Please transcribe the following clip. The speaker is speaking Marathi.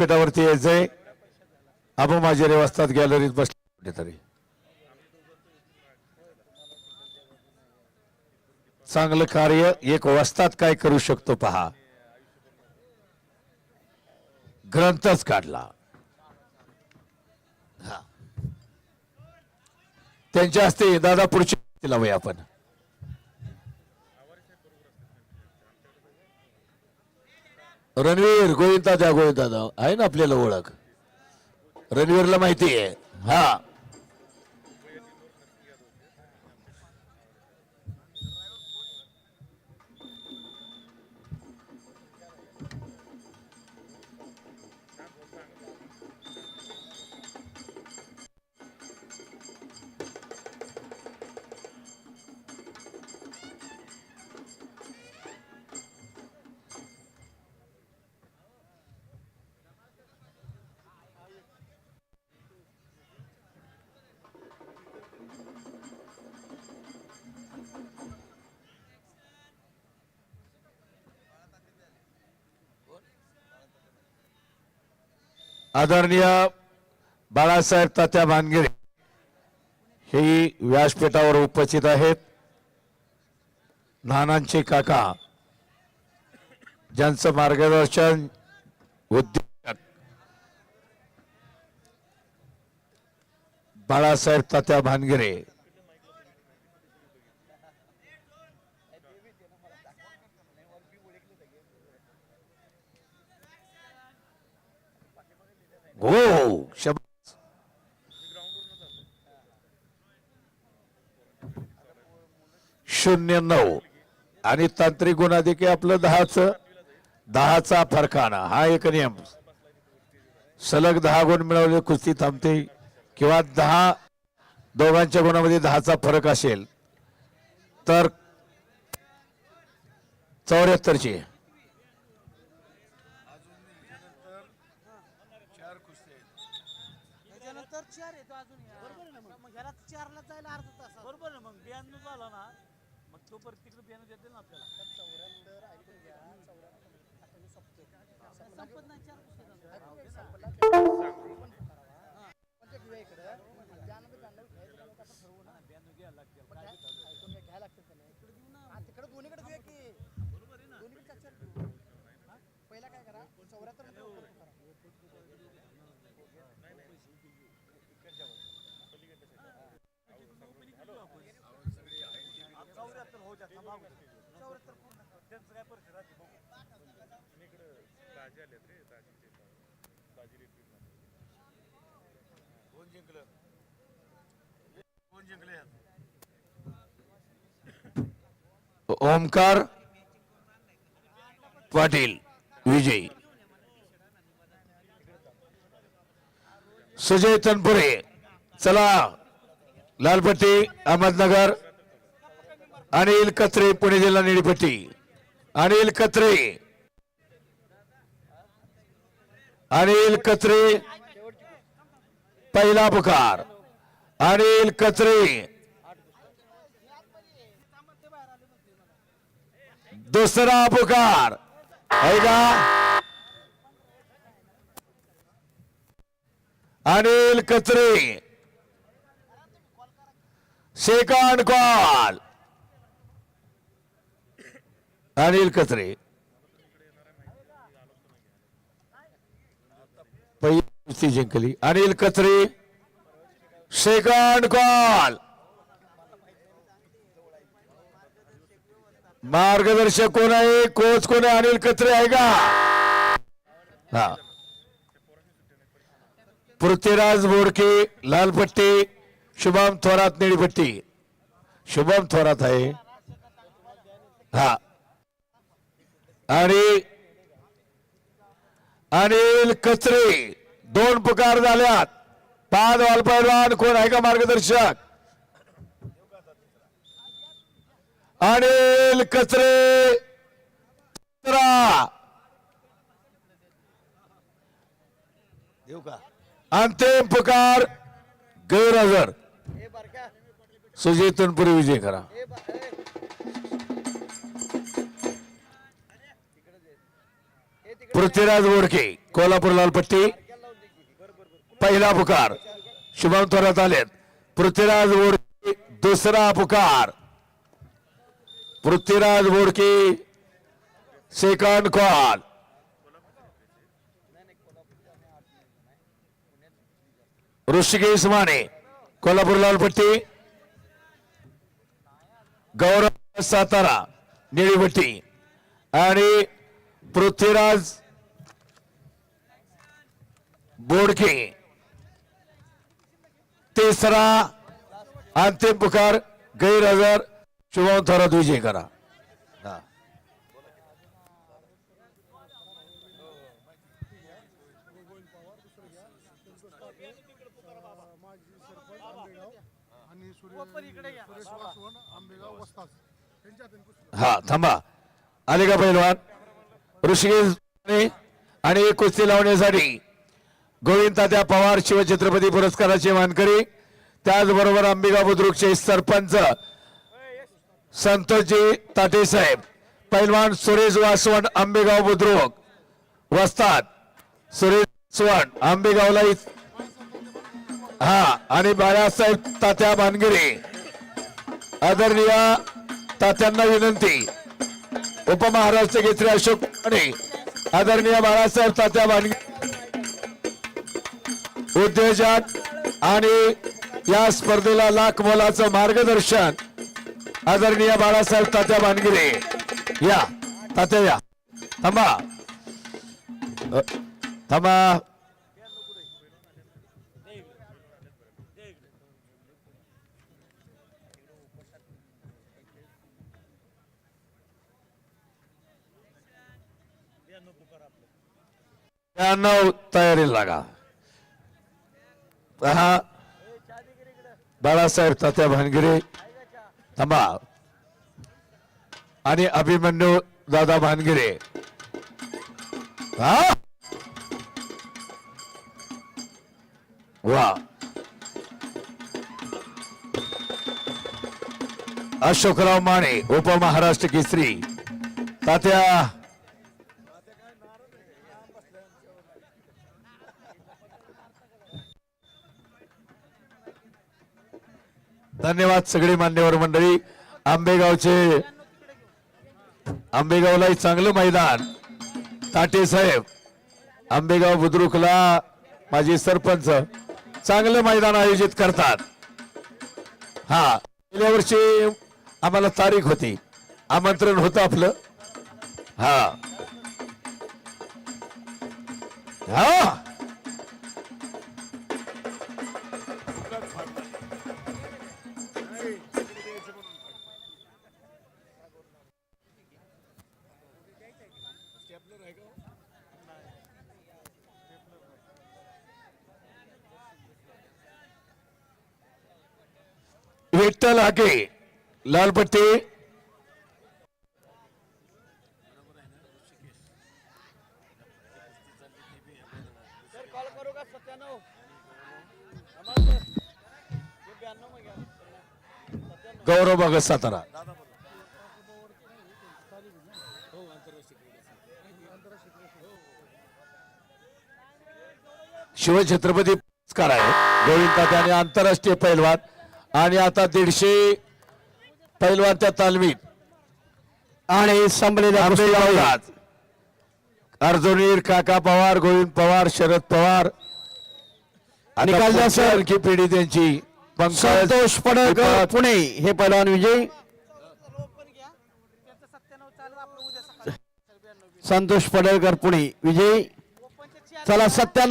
पेटावरती यायचंय. अबू माझे रेवास्तात गॅलरीत बसले. कुठेतरी. चांगलं कार्य एक वाजतात काय करू शकतो पहा. ग्रंथच काढला. हा. त्यांच्या हस्ते दादा पुढची लावूया आपण रणवीर गोविंदा द्या गोविंदा आहे ना आपल्याला ओळख? रणवीरला माहिती आहे. हा. आदरणीय बाळासाहेब तात्या भानगिरे हे व्यासपीठावर उपस्थित आहेत. नानांचे काका ज्यांचं मार्गदर्शन उद्योजक बाळासाहेब तात्या भानगिरे हो हो शब शून्य नऊ. आणि तांत्रिक गुणाधिके आपलं दहाच. दहाचा फरकाना. हा एक नियम. सलग दहा गुण मिळवले कुस्ती थांबते. किंवा दहा दोघांच्या गुणामध्ये दहाचा फरक असेल तर चौऱ्याहत्तरची बरोबर आहे ना मग? मग ह्याला चारला जायला अर्धा तास बरोबर आहे मग? ब्याण्णव झाला ना मग तो परत तिकडे ब्याण्णव देते ना आपल्याला. चौऱ्याहत्तर ऐकून घ्या चौऱ्याहत्तर संपत नाही चार तिकडे दोन्हीकडे देऊया की? दोन्हीकडे चार देऊ पहिला काय करा? चौऱ्याहत्तरमध्ये open करा चौऱ्याहत्तर जास्त भाव चौऱ्याहत्तर पूर्ण त्यांचं काय परिस्थिती राहते बघू कोण जिंकलं कोण जिंकले ओमकार पाटील विजयी. सुजय तनपुरे चला लालपट्टी अहमदनगर. अनिल कत्रे पुणे जिल्हा निळीपट्टी. अनिल कत्रे. अनिल कत्रे पहिला पुकार. अनिल कत्रे. दुसरा पुकार. ऐका अनिल कचरे सेकंड कॉल. अनिल कचरे पहिली कुस्ती जिंकली. अनिल कचरे सेकंड कॉल मार्गदर्शक कोण आहे? कोच कोण आहे? अनिल कचरे आहे का? हा. पृथ्वीराज बोडके लालपट्टी शुभम थोरात निळीपट्टी. शुभम थोरात आहे. हा. आणि अनिल कचरे दोन पुकार झाल्यात. पाच वाल पैलवान कोण आहे का मार्गदर्शक? अनिल कचरे अंतिम पुकार गैरहजर. सुजय तनपुरे विजय करा. पृथ्वीराज बोडके कोल्हापूर लालपट्टी. पहिला पुकार शुभम थोरात आलेत. पृथ्वीराज बोडके दुसरा पुकार. पृथ्वीराज बोडके सेकंड कॉल ऋषिकेश माने कोल्हापूर लालपट्टी. गौरव सातारा निळीपट्टी आणि पृथ्वीराज बोडके. तिसरा अंतिम पुकार गैरहजर शुभम थोरात विजय करा. हा. थांबा. आले का पैलवान? ऋषिकेश आणि कुस्ती लावण्यासाठी गोविंद तात्या पवार शिवछत्रपती पुरस्काराचे मानकरी त्याचबरोबर अंबिका बुद्रुकचे सरपंच संतोषजी ताटे साहेब पैलवान सुरेश वासवण आंबेगाव बुद्रुक वस्तात सुरेश वासवण आंबेगावला हा आणि बाळासाहेब तात्या भानगिरे आदरणीय तात्यांना विनंती. उपमहाराष्ट्र घेतले अशोक आणि आदरणीय बाळासाहेब तात्या भानगिरे उद्योजक आणि या स्पर्धेला लाख मोलाचं मार्गदर्शन आदरणीय बाळासाहेब तात्या भानगिरे या तात्या या. थांबा. थांबा. नऊ तयारी लागा. पहा बाळासाहेब तात्या भानगिरे थांबा आणि अभिमन्यू दादा भानगिरे हा वा अशोकराव माने उपमहाराष्ट्र केसरी तात्या धन्यवाद सगळे मान्यवर मंडळी. आंबेगावचे आंबेगावला चांगलं मैदान. ताटे साहेब आंबेगाव बुद्रुकला माझे सरपंच चांगलं मैदान आयोजित करतात. हा गेल्या वर्षी आम्हाला तारीख होती. आमंत्रण होतं आपलं. हा. हा. विठ्ठल हाके लालपट्टी. गौरव भगत सातारा. शिवछत्रपती पुरस्कार आहे गोविंद आणि आंतरराष्ट्रीय पैलवान. आणि आता दीडशे पैलवान त्या तालमीत आणि संपलेल्या अर्जुनीर काका पवार गोविंद पवार शरद पवार. आणि निकाल सर. आणखी पिढी त्यांची संतोष पडळकर दीपक, पुणे हे पैलवान विजय. संतोष पडळकर पुणे विजय. चला सत्त्याण्णव